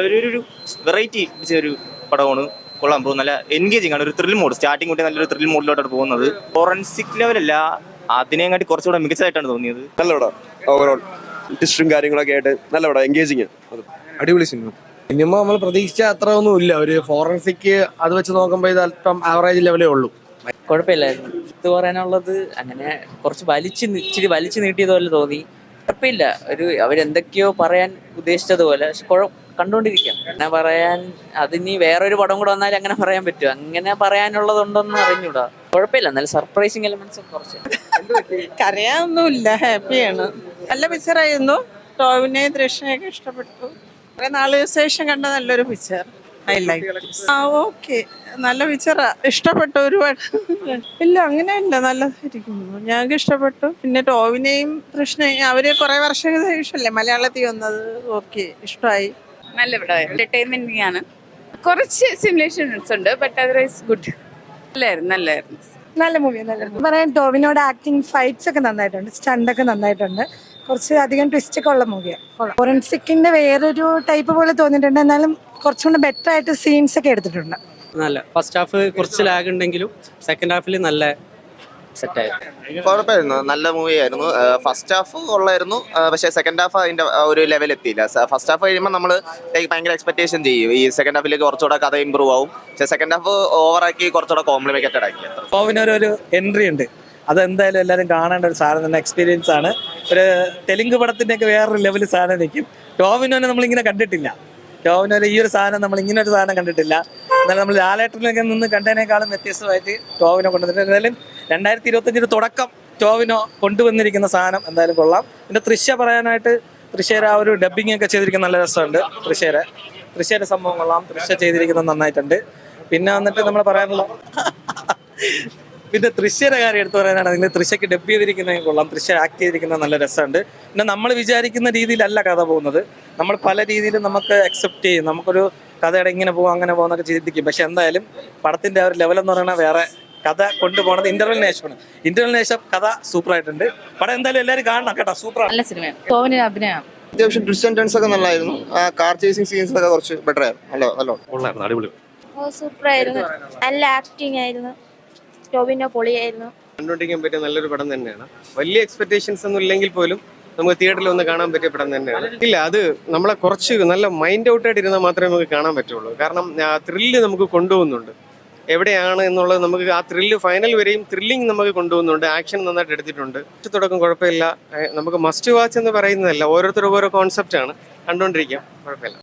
ഒരു ഒരു വെറൈറ്റി ഒരു പടമാണ്. കൊള്ളാൻ ബ്രോ. നല്ല എൻഗേജിങ് ആണ്. ഒരു ത്രിൽ മോഡ് സ്റ്റാർട്ടിംഗ് കൂട്ടി നല്ലൊരു ത്രിൽ മോഡിലോട്ടാണ് പോകുന്നത്. ഫോറൻസിക് ലെവലല്ല അതിനെങ്ങാട്ടി കുറച്ചുകൂടെ മികച്ചതായിട്ടാണ് തോന്നിയത്. നല്ല പടം. ഓവറോൾ ടിസ്റ്റും കാര്യങ്ങളൊക്കെ ആയിട്ട് നല്ല പടം. എൻഗേജിങ് അടിപൊളി സിനിമ സിനിമ നമ്മൾ പ്രതീക്ഷിച്ച അത്ര ഒന്നും ഇല്ല. ഒരു ഫോറൻസിക് അത് വെച്ച് നോക്കുമ്പോൾ ഇത് അല്പം ആവറേജ് ലെവലേ ഉള്ളൂ. കുഴപ്പമില്ലായിരുന്നു. ഇത് പറയാനുള്ളത് അങ്ങനെ കുറച്ച് വലിച്ചു ഇച്ചിരി വലിച്ചു നീട്ടിയതുപോലെ തോന്നി. കുഴപ്പമില്ല. ഒരു അവരെന്തൊക്കെയോ പറയാൻ ഉദ്ദേശിച്ചതുപോലെ. പക്ഷെ കണ്ടുകൊണ്ടിരിക്കാം. അങ്ങനെ പറയാൻ അതിനി വേറൊരു പടം കൂടെ വന്നാൽ അങ്ങനെ പറയാൻ പറ്റുമോ അങ്ങനെ പറയാനുള്ളതുണ്ടോന്ന് അറിഞ്ഞൂടാ. കുഴപ്പമില്ല നല്ല സർപ്രൈസിങ് എലമെന്റ്സ് കുറച്ച്. കരയാനൊന്നുമില്ല ഹാപ്പിയാണ്. നല്ല പിക്ചറായിരുന്നു ടോവിനെ ദൃശ്യയൊക്കെ ഇഷ്ടപ്പെട്ടു. കുറെ നാളുകൾക്ക് ശേഷം കണ്ട നല്ലൊരു പിക്ചർ ഐ ലൈക്ക് ആ ഓക്കെ നല്ല പിക്ചറാ ഇഷ്ടപ്പെട്ടു ഒരുപാട്. ഇല്ല അങ്ങനെയല്ല. നല്ലതായിരിക്കുന്നു. ഞങ്ങൾക്ക് ഇഷ്ടപ്പെട്ടു. പിന്നെ ടോവിനെയും കൃഷ്ണയും അവർ കുറെ വർഷം ശേഷമല്ലേ മലയാളത്തിൽ വന്നത്. ഓക്കെ ഇഷ്ടമായി. നല്ല പടമായിരുന്നു എന്റർടൈൻമെന്റിംഗ് ആണ് കുറച്ച് സിമുലേഷൻസ് ഉണ്ട് ബട്ട് അതർവൈസ് ഗുഡ് നല്ലായിരുന്നു നല്ലായിരുന്നു. നല്ല മൂവി നല്ലായിരുന്നു. പറയാൻ ടോവിനോട് ആക്ടിങ് ഫൈറ്റ്സ് ഒക്കെ നന്നായിട്ടുണ്ട് സ്റ്റണ്ട് ഒക്കെ നന്നായിട്ടുണ്ട്. കുറച്ച് അധികം ട്വിസ്റ്റ് ഒക്കെ ഉള്ള മൂവിയാണ് ഫോറൻസിക്കിന്റെ വേറൊരു ടൈപ്പ് പോലെ തോന്നിയിട്ടുണ്ട്. എന്നാലും കുറച്ചുകൂടെ ബെറ്റർ ആയിട്ട് സീൻസ് ഒക്കെ എടുത്തിട്ടുണ്ട്. നല്ല. ഫസ്റ്റ് ഹാഫ് കുറച്ച് ലാഗ് ഉണ്ടെങ്കിലും സെക്കൻഡ് ഹാഫിൽ നല്ല സെറ്റായിരുന്നു കുഴപ്പമായിരുന്നു നല്ല മൂവി ആയിരുന്നു. ഫസ്റ്റ് ഹാഫ് കൊള്ളായിരുന്നു. പക്ഷേ സെക്കൻഡ് ഹാഫ് അതിന്റെ ഒരു ലെവൽ എത്തിയില്ല. ഫസ്റ്റ് ഹാഫ് കഴിയുമ്പോൾ നമ്മൾ ഭയങ്കര എക്സ്പെക്ടേഷൻ ചെയ്യും. ഈ സെക്കൻഡ് ഹാഫിലേക്ക് കുറച്ചുകൂടെ കഥ ഇമ്പ്രൂവ് ആവും. പക്ഷേ സെക്കൻഡ് ഹാഫ് ഓവറാക്കി കുറച്ചുകൂടെ കോംപ്ലിക്കേറ്റഡ് ആക്കി ടോവിനൊരു ഒരു എൻട്രി ഉണ്ട്. അതെന്തായാലും എല്ലാവരും കാണേണ്ട ഒരു സാധനം തന്നെ എക്സ്പീരിയൻസ് ആണ്. ഒരു തെലുങ്ക് പടത്തിന്റെ ഒക്കെ വേറൊരു ലെവൽ സാധനം നിൽക്കും. ടോവിനോനെ നമ്മളിങ്ങനെ കണ്ടിട്ടില്ല. ടോവിനോനെ ഈ ഒരു സാധനം നമ്മൾ ഇങ്ങനെ ഒരു സാധനം കണ്ടിട്ടില്ല. എന്നാലും നമ്മൾ ലാലേട്ടനിലൊക്കെ നിന്ന് കണ്ടതിനേക്കാളും വ്യത്യസ്തമായിട്ട് ടോവിനെ കൊണ്ടുവന്നിട്ടുണ്ട്. എന്തായാലും രണ്ടായിരത്തി ഇരുപത്തഞ്ചിന് തുടക്കം ടോവിനോ കൊണ്ടുവന്നിരിക്കുന്ന സാധനം എന്തായാലും കൊള്ളാം. പിന്നെ തൃശ്യ പറയാനായിട്ട് തൃശ്ശേര ആ ഒരു ഡബിങ് ഒക്കെ ചെയ്തിരിക്കുന്ന നല്ല രസമുണ്ട് തൃശ്ശേര. തൃശ്ശേര സംഭവം കൊള്ളാം. തൃശ്ശ ചെയ്തിരിക്കുന്നത് നന്നായിട്ടുണ്ട്. പിന്നെ വന്നിട്ട് നമ്മൾ പറയാനുള്ള പിന്നെ തൃശ്ശേര കാര്യം എടുത്തു പറയാനാണെങ്കിൽ തൃശ്ശയ്ക്ക് ഡബ് ചെയ്തിരിക്കുന്നത് കൊള്ളാം. തൃശ്ശ ആക്ട് ചെയ്തിരിക്കുന്നത് നല്ല രസമുണ്ട്. പിന്നെ നമ്മൾ വിചാരിക്കുന്ന രീതിയിലല്ല കഥ പോകുന്നത്. നമ്മൾ പല രീതിയിലും നമുക്ക് അക്സെപ്റ്റ് ചെയ്യും. നമുക്കൊരു കഥയുടെ ഇങ്ങനെ പോകും അങ്ങനെ പോകുന്നൊക്കെ ചിന്തിക്കും. പക്ഷെ എന്തായാലും പടത്തിന്റെ ആ ഒരു ലെവലെന്ന് പറയുന്നത് വേറെ കഥ കൊണ്ടുപോകുന്നത് ഇന്റർവൽ നേഷമാണ് ഇന്റർവൽ നേഷം കഥ സൂപ്പർ ആയിട്ടുണ്ട് പടം എന്തായാലും എല്ലാവരും കാണണം കേട്ടോ സൂപ്പർ നല്ല സിനിമയാണ് ടോവിന് അഭിനയം. അത്യാവശ്യം ട്വിസ്റ്റ് ആൻഡ് ടേൺസ് ഒക്കെ നല്ലതായിരുന്നു. ആ കാർ ചേസിംഗ് സീൻസ് ഒക്കെ കുറച്ച് ബെറ്റർ ആയിരുന്നു. നല്ല നല്ല അടിപൊളി. ഓ സൂപ്പർ ആയിരുന്നു നല്ല ആക്ടിങ് ആയിരുന്നു. ടോവിനോ പൊളിയായിരുന്നു. കണ്ടുകൊണ്ടിരിക്കാൻ പറ്റിയ നല്ലൊരു പടം തന്നെയാണ്. വലിയ എക്സ്പെക്ടേഷൻസ് ഒന്നും ഇല്ലെങ്കിൽ പോലും നമുക്ക് തിയേറ്ററിൽ ഒന്ന് കാണാൻ പറ്റിയ പടം തന്നെയാണ്. ഇല്ല അത് നമ്മളെ കുറച്ച് നല്ല മൈൻഡ് ഔട്ട് ആയിട്ട് ഇരുന്നാൽ മാത്രമേ നമുക്ക് കാണാൻ പറ്റുള്ളൂ. കാരണം ത്രില്ല് നമുക്ക് കൊണ്ടുപോകുന്നുണ്ട്. എവിടെയാണ് എന്നുള്ളത് നമുക്ക് ആ ത്രില്ല് ഫൈനൽ വരെയും ത്രില്ലിംഗ് നമുക്ക് കൊണ്ടുപോകുന്നുണ്ട് ആക്ഷൻ നന്നായിട്ട് എടുത്തിട്ടുണ്ട്. തുടക്കം കുഴപ്പമില്ല. നമുക്ക് മസ്റ്റ് വാച്ച് എന്ന് പറയുന്നതല്ല. ഓരോരുത്തർ ഓരോ കോൺസെപ്റ്റാണ് കണ്ടുകൊണ്ടിരിക്കാം കുഴപ്പമില്ല.